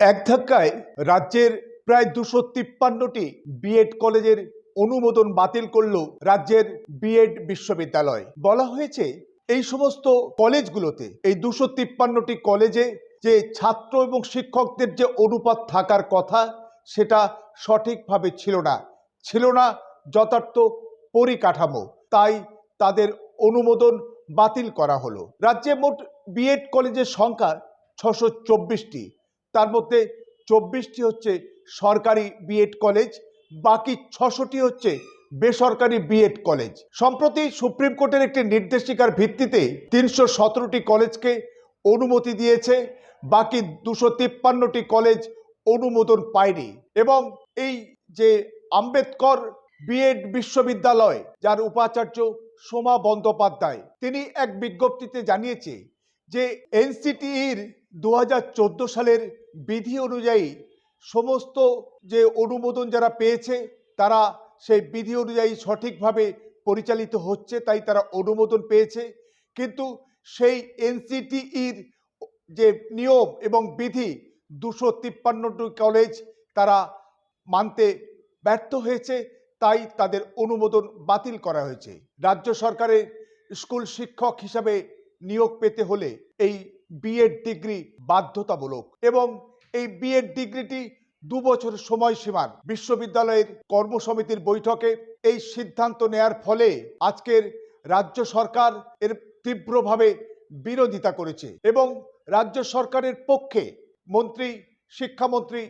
এক ধাক্কায় রাজ্যের প্রায় দুশো তিপ্পান্নটি বিএড কলেজের অনুমোদন বাতিল করল রাজ্যের বিএড বিশ্ববিদ্যালয়। বলা হয়েছে, এই সমস্ত কলেজগুলোতে এই দুশো তিপ্পান্নটি কলেজে যে ছাত্র এবং শিক্ষকদের যে অনুপাত থাকার কথা, সেটা সঠিকভাবে ছিল না। ছিল না যথার্থ পরিকাঠামো। তাই তাদের অনুমোদন বাতিল করা হলো। রাজ্যে মোট বিএড কলেজের সংখ্যা ছশো চব্বিশটি। তার মধ্যে চব্বিশটি হচ্ছে সরকারি বিএড কলেজ বাকি ছশোটি হচ্ছে বেসরকারি বিএড কলেজ সম্প্রতি সুপ্রিম কোর্টের একটি নির্দেশিকার ভিত্তিতে তিনশো সতেরোটি কলেজকে অনুমতি দিয়েছে, বাকি দুশো তিপ্পান্নটি কলেজ অনুমোদন পায়নি। এবং এই যে আম্বেদকর বিএড বিশ্ববিদ্যালয়, যার উপাচার্য সোমা বন্দ্যোপাধ্যায়, তিনি এক বিজ্ঞপ্তিতে জানিয়েছে যে এনসিটিইর দু হাজার চোদ্দ সালের বিধি অনুযায়ী সমস্ত যে অনুমোদন যারা পেয়েছে, তারা সেই বিধি অনুযায়ী সঠিকভাবে পরিচালিত হচ্ছে, তাই তারা অনুমোদন পেয়েছে। কিন্তু সেই এনসিটিইর যে নিয়ম এবং বিধি দুশো তিপ্পান্নটি কলেজ তারা মানতে ব্যর্থ হয়েছে, তাই তাদের অনুমোদন বাতিল করা হয়েছে। রাজ্য সরকারের স্কুল শিক্ষক হিসাবে নিয়োগ পেতে হলে এই বিএড ডিগ্রি বাধ্যতামূলক এবং এই বিএড ডিগ্রিটি দু বছর সময়সীমার বিশ্ববিদ্যালয়ের কর্মসমিতির বৈঠকে এই সিদ্ধান্ত নেয়ার ফলে আজকের রাজ্য সরকার এর তীব্রভাবে বিরোধিতা করেছে এবং রাজ্য সরকারের পক্ষে মন্ত্রী, শিক্ষামন্ত্রী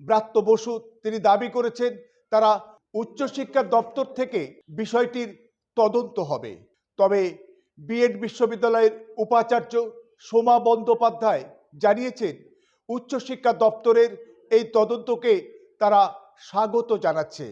ব্রাত্য বসু তিনি দাবি করেছেন, তারা উচ্চশিক্ষা দপ্তর থেকে বিষয়টির তদন্ত হবে। তবে বিএড বিশ্ববিদ্যালয়ের উপাচার্য সোমা বন্দ্যোপাধ্যায় জানিয়েছেন, উচ্চশিক্ষা দপ্তরের এই তদন্তকে তারা স্বাগত জানাচ্ছে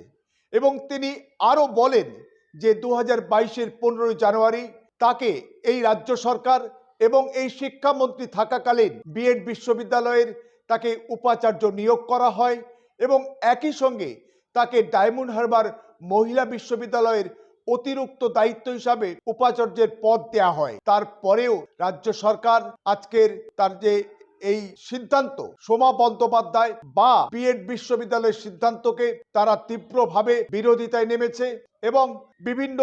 এবং তিনি আরও বলেন যে দু হাজার বাইশের পনেরোই জানুয়ারি তাকে এই রাজ্য সরকার এবং এই শিক্ষামন্ত্রী থাকাকালীন বিএড বিশ্ববিদ্যালয়ের তাকে উপাচার্য নিয়োগ করা হয় এবং একই সঙ্গে তাকে ডায়মন্ড হারবার মহিলা বিশ্ববিদ্যালয়ের অতিরিক্ত দায়িত্ব হিসাবে উপাচার্যের পদ দেয়া হয়। তারপরেও রাজ্য সরকার আজকের তার যে এই সিদ্ধান্ত, সোমা বন্দ্যোপাধ্যায় বা বিএড বিশ্ববিদ্যালয়ের সিদ্ধান্তকে তারা তীব্রভাবে বিরোধিতায় নেমেছে এবং বিভিন্ন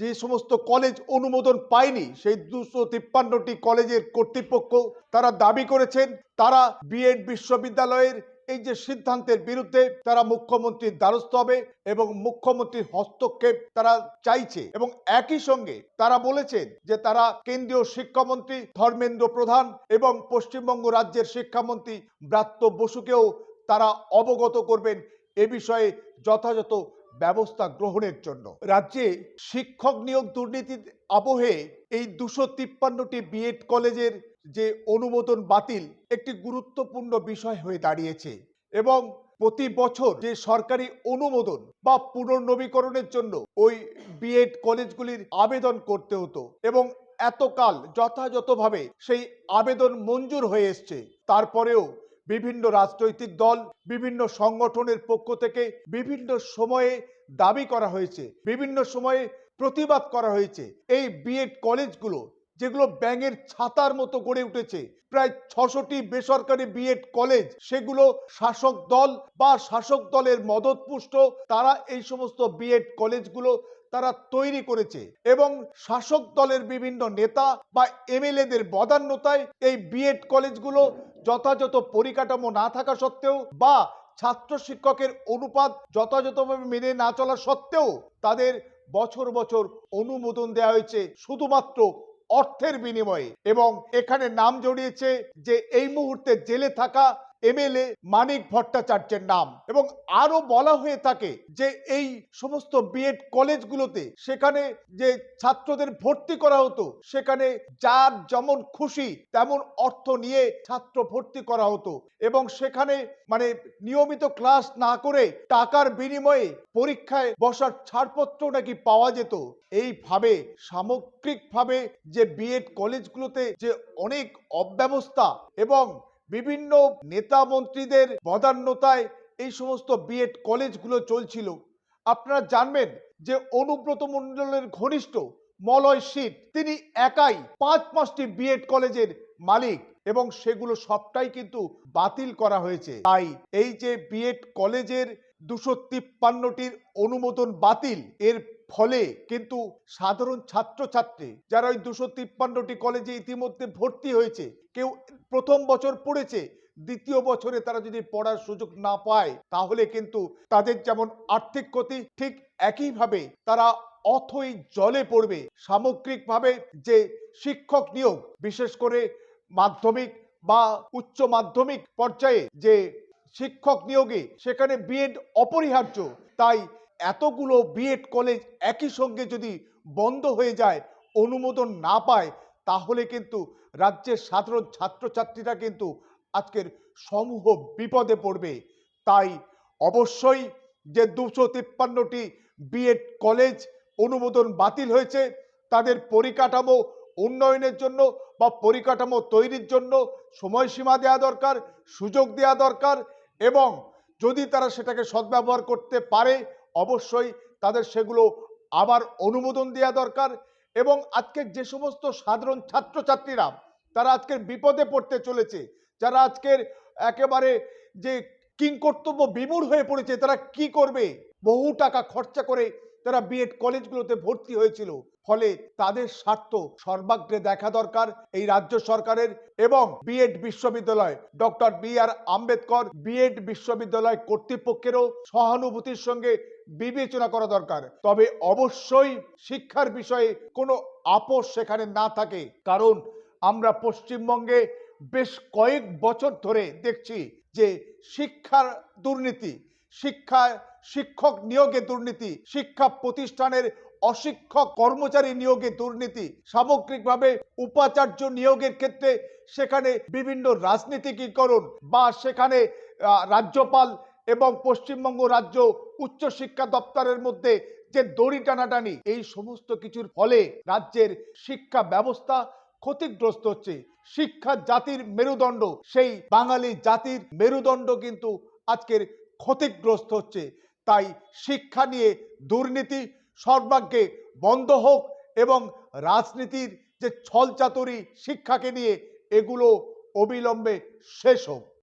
যে সমস্ত কলেজ অনুমোদন পায়নি, সেই দুশো তিপ্পান্নটি কলেজের কর্তৃপক্ষ তারা দাবি করেছেন, তারা বিএড বিশ্ববিদ্যালয়ের এই যে সিদ্ধান্তের বিরুদ্ধে তারা মুখ্যমন্ত্রীর দ্বারস্থ হবে এবং মুখ্যমন্ত্রীর হস্তক্ষেপ তারা চাইছে এবং একই সঙ্গে তারা বলেছেন যে তারা কেন্দ্রীয় শিক্ষামন্ত্রী ধর্মেন্দ্র প্রধান এবং পশ্চিমবঙ্গ রাজ্যের শিক্ষামন্ত্রী ব্রাত্য বসুকেও তারা অবগত করবেন এ বিষয়ে যথাযথ ব্যবস্থা গ্রহণের জন্য। রাজ্যে শিক্ষক নিয়োগ দুর্নীতির আবহে এই দুশো তিপ্পান্নটি বিএড কলেজের যে অনুমোদন বাতিল একটি গুরুত্বপূর্ণ বিষয় হয়ে দাঁড়িয়েছে এবং প্রতি বছর যে সরকারি অনুমোদন বা পুনর্নবীকরণের জন্য ওই বিএড কলেজগুলির আবেদন করতে হতো এবং এতকাল যথাযথভাবে সেই আবেদন মঞ্জুর হয়ে এসছে। তারপরেও বিভিন্ন রাজনৈতিক দল, বিভিন্ন সংগঠনের পক্ষ থেকে বিভিন্ন সময়ে দাবি করা হয়েছে, বিভিন্ন সময়ে প্রতিবাদ করা হয়েছে। এই বিএড কলেজগুলো যেগুলো ব্যাঙের ছাতার মতো গড়ে উঠেছে। প্রায় ছশোটি বেসরকারি বিএড কলেজ সেগুলো শাসক দল বা শাসক দলের মদতপুষ্ট, তারা এই সমস্ত বিএড কলেজগুলো তারা তৈরি করেছে এবং শাসক দলের বিভিন্ন নেতা বা এমএলএদের বদান্যতায় এই বিএড কলেজগুলো যথাযথ পরিকাঠামো না থাকা সত্ত্বেও বা ছাত্র শিক্ষকের অনুপাত যথাযথভাবে মেনে না চলা সত্ত্বেও তাদের বছর বছর অনুমোদন দেওয়া হয়েছে। শুধুমাত্র অর্থের বিনিময়ে। এবং এখানে নাম জড়িয়েছে যে এই মুহূর্তে জেলে থাকা এমএলএ মানিক ভট্টাচার্যের নাম এবং আরও বলা হয়ে থাকে যে এই সমস্ত বিএড কলেজগুলোতে সেখানে যে ছাত্রদের ভর্তি করা হতো, সেখানে যার যেমন খুশি তেমন অর্থ নিয়ে ছাত্র ভর্তি করা হতো এবং সেখানে মানে নিয়মিত ক্লাস না করে টাকার বিনিময়ে পরীক্ষায় বসার ছাড়পত্র নাকি পাওয়া যেত। এইভাবে সামগ্রিকভাবে যে বিএড কলেজগুলোতে যে অনেক অব্যবস্থা এবং বিভিন্ন নেতা মন্ত্রীদের বদান্যতায় এই সমস্ত বিএড কলেজগুলো চলছিল। আপনারা জানবেন যে অনুব্রত মণ্ডলের ঘনিষ্ঠ মলয় শীত তিনি একাই পাঁচ পাঁচটি বিএড কলেজের মালিক এবং সেগুলো সবটাই কিন্তু বাতিল করা হয়েছে। তাই এই যে বিএড কলেজের দুশো তিপ্পান্নটির অনুমোদন বাতিল, এর ফলে কিন্তু সাধারণ ছাত্রছাত্রী যারা ওই দুশো তিপ্পান্নটি কলেজে ইতিমধ্যে ভর্তি হয়েছে, কেউ প্রথম বছর পড়েছে, দ্বিতীয় বছরে তারা যদি পড়ার সুযোগ না পায়, তাহলে কিন্তু তাদের যেমন আর্থিক ক্ষতি, ঠিক একইভাবে তারা অথই জলে পড়বে। সামগ্রিকভাবে যে শিক্ষক নিয়োগ, বিশেষ করে মাধ্যমিক বা উচ্চ মাধ্যমিক পর্যায়ে যে শিক্ষক নিয়োগে, সেখানে বিএড অপরিহার্য। তাই এতগুলো বিএড কলেজ একই সঙ্গে যদি বন্ধ হয়ে যায়, অনুমোদন না পায়, তাহলে কিন্তু রাজ্যের সাধারণ ছাত্রছাত্রীরা কিন্তু আজকের সমূহ বিপদে পড়বে। তাই অবশ্যই যে দুশো তিপ্পান্নটি বিএড কলেজ অনুমোদন বাতিল হয়েছে, তাদের পরিকাঠামো উন্নয়নের জন্য বা পরিকাঠামো তৈরির জন্য সময়সীমা দেওয়া দরকার, সুযোগ দেওয়া দরকার এবং যদি তারা সেটাকে সদ্ব্যবহার করতে পারে অবশ্যই তাদের সেগুলো আবার অনুমোদন দেওয়া দরকার এবং আজকে যে সমস্ত সাধারণ ছাত্রছাত্রীরা, তারা আজকের বিপদে পড়তে চলেছে, যারা আজকের একেবারে যে কিংকর্তব্য বিমূঢ় হয়ে পড়েছে, তারা কি করবে? বহু টাকা খরচা করে তারা বিএড কলেজগুলোতে ভর্তি হয়েছিল। ফলে তাদের স্বার্থ সর্বাগ্রে দেখা দরকার এই রাজ্য সরকারের এবং বিএড বিশ্ববিদ্যালয়। Doctor B R Ambedkar B Ed বিশ্ববিদ্যালয় কর্তৃপক্ষেরও সহানুভূতির সঙ্গে বিবেচনা করা দরকার। তবে অবশ্যই শিক্ষার বিষয়ে কোনো আপোষ সেখানে না থাকে। কারণ আমরা পশ্চিমবঙ্গে বেশ কয়েক বছর ধরে দেখছি যে শিক্ষার দুর্নীতি, শিক্ষা শিক্ষক নিয়োগে দুর্নীতি, শিক্ষা প্রতিষ্ঠানের অশিক্ষক কর্মচারী নিয়োগে দুর্নীতি, সামগ্রিকভাবে উপাচার্য নিয়োগের ক্ষেত্রে সেখানে বিভিন্ন রাজনীতিকীকরণ বা সেখানে রাজ্যপাল এবং পশ্চিমবঙ্গ রাজ্য উচ্চশিক্ষা দপ্তরের মধ্যে যে দড়ি টানাটানি, এই সমস্ত কিছুর ফলে রাজ্যের শিক্ষা ব্যবস্থা ক্ষতিগ্রস্ত হচ্ছে। শিক্ষা জাতির মেরুদণ্ড, সেই বাঙালি জাতির মেরুদণ্ড কিন্তু আজকের ক্ষতিগ্রস্ত হচ্ছে। তাই শিক্ষা নিয়ে দুর্নীতি সর্বাগ্যে বন্ধ হোক এবং রাজনীতির যে ছলচাতুরি শিক্ষাকে নিয়ে এগুলো অবিলম্বে শেষ হোক।